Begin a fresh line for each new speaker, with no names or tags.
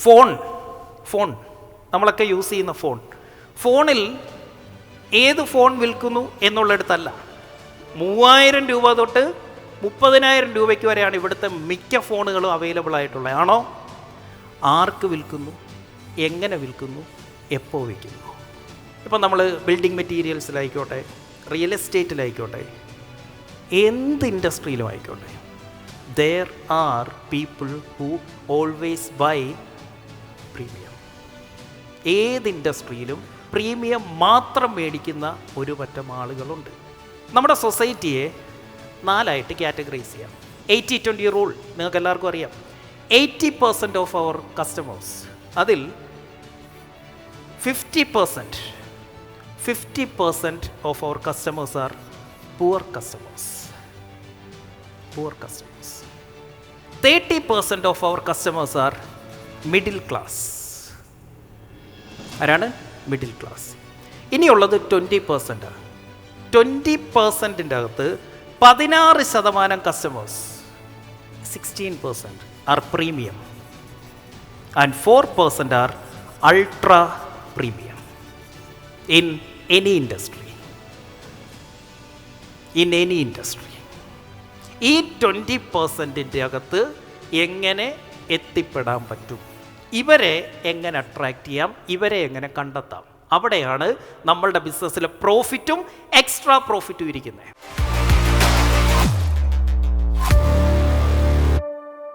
Phone phone. നമ്മളൊക്കെ use ചെയ്യുന്ന phone. ഫോണിൽ ഏത് ഫോൺ വിൽക്കുന്നു എന്നുള്ളിടത്തല്ല. മൂവായിരം രൂപ തൊട്ട് മുപ്പതിനായിരം രൂപയ്ക്ക് വരെയാണ് ഇവിടുത്തെ മിക്ക ഫോണുകളും അവൈലബിൾ ആയിട്ടുള്ളത്. ആണോ? ആർക്ക് വിൽക്കുന്നു? എങ്ങനെ വിൽക്കുന്നു? എപ്പോൾ വിൽക്കുന്നു? ഇപ്പം നമ്മൾ ബിൽഡിംഗ് മെറ്റീരിയൽസിലായിക്കോട്ടെ റിയൽ എസ്റ്റേറ്റിലായിക്കോട്ടെ എന്ത് ഇൻഡസ്ട്രിയിലും ആയിക്കോട്ടെ. There are people who always buy premium. ഏത് ഇൻഡസ്ട്രിയിലും പ്രീമിയം മാത്രം മേടിക്കുന്ന ഒരു പറ്റം ആളുകളുണ്ട്. നമ്മുടെ സൊസൈറ്റിയെ നാലായിട്ട് കാറ്റഗറൈസ് ചെയ്യാം. എയ്റ്റി ട്വന്റി റൂൾ നിങ്ങൾക്ക് എല്ലാവർക്കും അറിയാം. Eighty percent of our customers. അതിൽ fifty percent fifty percent of our customers are poor customers. Poor customers. Thirty percent of our customers are middle class ആരാണ്? മിഡിൽ ക്ലാസ് ഇനിയുള്ളത് twenty പെർസെന്റാണ് twenty പെർസെന്റിന്റെ അകത്ത് പതിനാറ് ശതമാനം customers sixteen percent are premium and four percent are ultra premium in any industry in any industry ഈ twenty പെർസെന്റിന്റെ അകത്ത് എങ്ങനെ എത്തിപ്പെടാൻ പറ്റും. ഇവരെ എങ്ങനെ അട്രാക്റ്റ് ചെയ്യാം? ഇവരെ എങ്ങനെ കണ്ടെത്താം? അവിടെയാണ് നമ്മളുടെ ബിസിനസ്സിലെ പ്രോഫിറ്റും എക്സ്ട്രാ പ്രോഫിറ്റും ഇരിക്കുന്നത്.